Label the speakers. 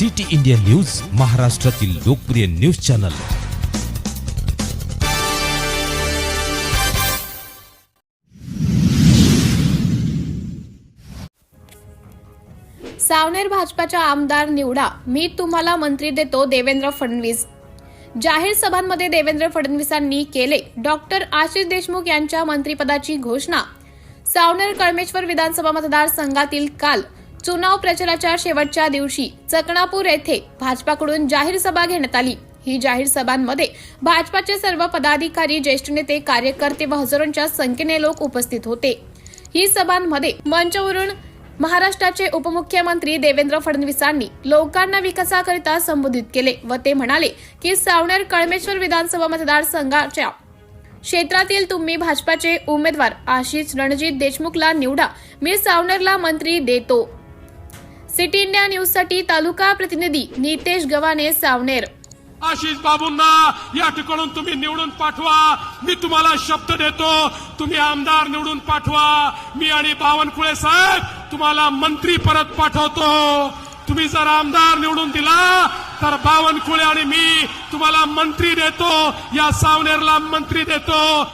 Speaker 1: City India news महाराष्ट्रातील लोकप्रिय news channel.
Speaker 2: Saoner भाजपाच्या आमदार निवडा. मी तुम्हाला मंत्री देतो देवेंद्र फडणवीस. जाहीर सभांमध्ये देवेंद्र फडणवीसांनी केले. डॉक्टर आशिष देशमुख यांच्या मंत्रिपदाची घोषणा. सावनेर कळमेश्वर विधानसभा मतदारसंघातील काल चुनाव प्रचाराच्या शेवटच्या दिवशी चकणापूर येथे भाजपाकडून जाहीर सभा घेण्यात आली. ही जाहीर सभांमध्ये भाजपाचे सर्व पदाधिकारी ज्येष्ठ नेते कार्यकर्ते व हजारोंच्या संख्येने लोक उपस्थित होते. ही सभांमध्ये मंचवरून महाराष्ट्राचे उपमुख्यमंत्री देवेंद्र फडणवीसांनी लोकांना विकासाकरिता संबोधित केले व ते म्हणाले की सावनेर कळमेश्वर विधानसभा मतदारसंघाच्या क्षेत्रातील तुम्ही भाजपाचे उमेदवार आशिष रणजित देशमुखला निवडा. मी सावनेरला मंत्री देतो. सिटी इंडिया न्यूजसाठी तालुका प्रतिनिधी नितेश गवाने सावनेर.
Speaker 3: आशिष बाबूंना या ठिकाणून तुम्ही निवडून पाठवा. मी तुम्हाला शब्द देतो. तुम्ही आमदार निवडून पाठवा. मी आणि बावनकुळे साहेब तुम्हाला मंत्री परत पाठवतो. तुम्ही जर आमदार निवडून दिला तर बावनकुळे आणि मी तुम्हाला मंत्री देतो. या सावनेरला मंत्री देतो.